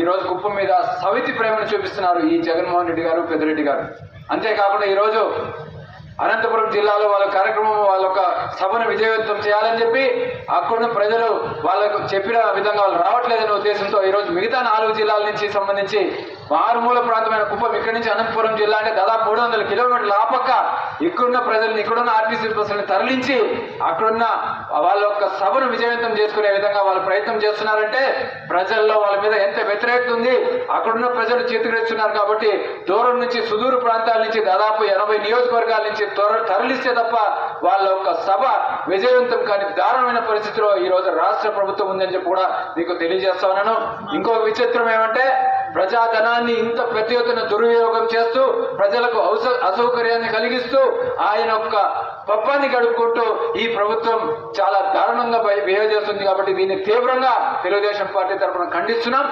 ఈ రోజు కుప్పం మీద సవితి ప్రేమను చూపిస్తున్నారు ఈ జగన్మోహన్ రెడ్డి గారు పెద్దిరెడ్డి గారు. అంతేకాకుండా ఈరోజు అనంతపురం జిల్లాలో వాళ్ళ కార్యక్రమం సభను విజయవంతం చేయాలని చెప్పి అక్కడున్న ప్రజలు వాళ్ళకు చెప్పిన విధంగా వాళ్ళు రావట్లేదనే ఉద్దేశంతో ఈరోజు మిగతా నాలుగు జిల్లాల నుంచి సంబంధించి మారుమూల ప్రాంతమైన కుప్పం ఇక్కడి నుంచి అనంతపురం జిల్లా అంటే దాదాపు మూడు వందల కిలోమీటర్ల ఆపక్క ఇక్కడున్న ప్రజల్ని ఇక్కడున్న ఆర్టీసీ బస్సులను తరలించి అక్కడున్న వాళ్ళ యొక్క సభను విజయవంతం చేసుకునే విధంగా వాళ్ళు ప్రయత్నం చేస్తున్నారంటే ప్రజల్లో వాళ్ళ మీద ఎంత వ్యతిరేకత ఉంది? అక్కడున్న ప్రజలు చేతికిస్తున్నారు కాబట్టి దూరం నుంచి సుదూర ప్రాంతాల నుంచి దాదాపు ఎనభై నియోజకవర్గాల నుంచి త్వర తరలిస్తే తప్ప వాళ్ళ యొక్క సభ విజయవంతం కాని దారుణమైన పరిస్థితిలో ఈ రోజు రాష్ట్ర ప్రభుత్వం ఉందని చెప్పి కూడా మీకు తెలియజేస్తా ఉన్నాను. ఇంకొక విచిత్రం ఏమంటే ప్రజాధనాన్ని ఇంత పెద్ద ఎత్తున దుర్వినియోగం చేస్తూ ప్రజలకు అవస అసౌకర్యాన్ని కలిగిస్తూ ఆయన యొక్క పప్పాన్ని గడుపుకుంటూ ఈ ప్రభుత్వం చాలా దారుణంగా బిహేవ్ చేస్తుంది కాబట్టి దీన్ని తీవ్రంగా తెలుగుదేశం పార్టీ తరఫున ఖండిస్తున్నాం.